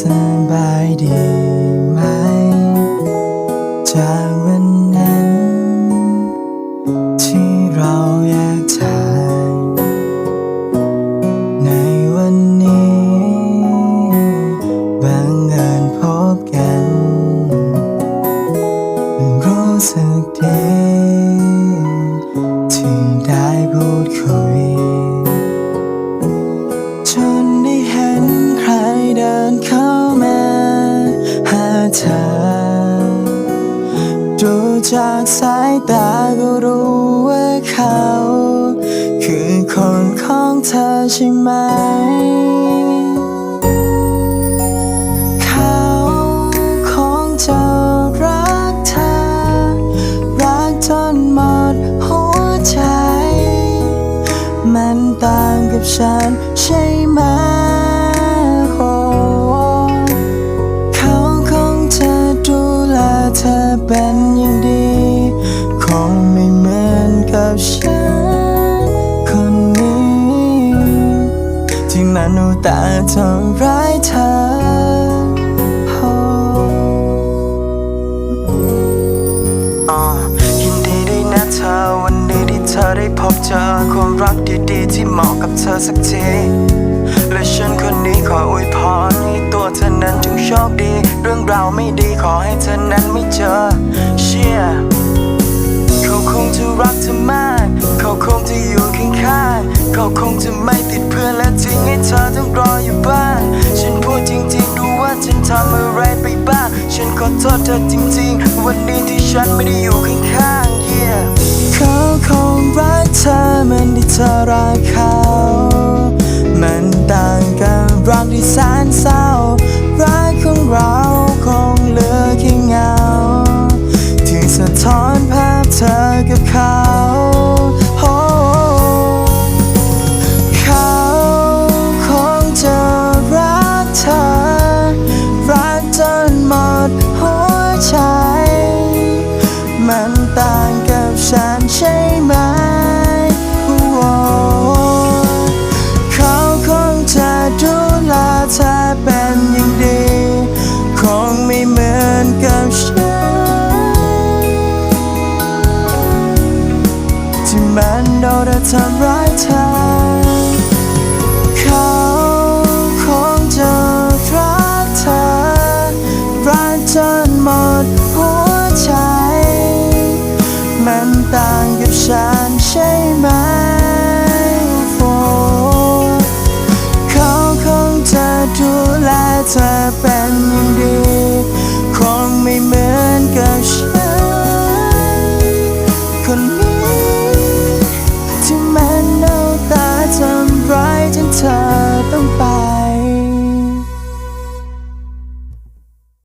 สบายดีไหมจาก เธอ ดูจากสายตาก็รู้ว่าเขา คือคนของเธอใช่ไหม เขาคงจะรักเธอ รักจนหมดหัวใจ มันต่างกับฉันใช่ไหม แต่ทำร้ายเธอโอ้อ่ายินดีด้วยนะเธอ วันนี้ที่เธอได้พบเจอความรักดีๆ ที่เหมาะกับเธอสักที และฉันคนนี้ขออวยพรให้ตัวเธอนั้นจงโชคดี เรื่องราวไม่ดีขอให้เธอนั้นไม่เจอ เชื่อเขาคงจะรักเธอมาก เขาคงจะอยู่ข้างๆเขาคงจะไม่ติดเพื่อนและทิ้งให้เธอต้อง อโทษเธอจริงๆ วันนี้ที่ฉันไม่ได้อยู่ข้างๆ yeah เขาคงรักเธอเหมือนที่เธอรักเขา ใจมันต่างกับฉันใช่ไหมโอ้เขาคงจะดูแลเธอเป็นอย่างดี คงไม่เหมือนกับฉัน ที่มันโดนทำร้ายเธอ ต่างกับฉันใช่ไหมโฟเขาคงจะดูแลเธอไป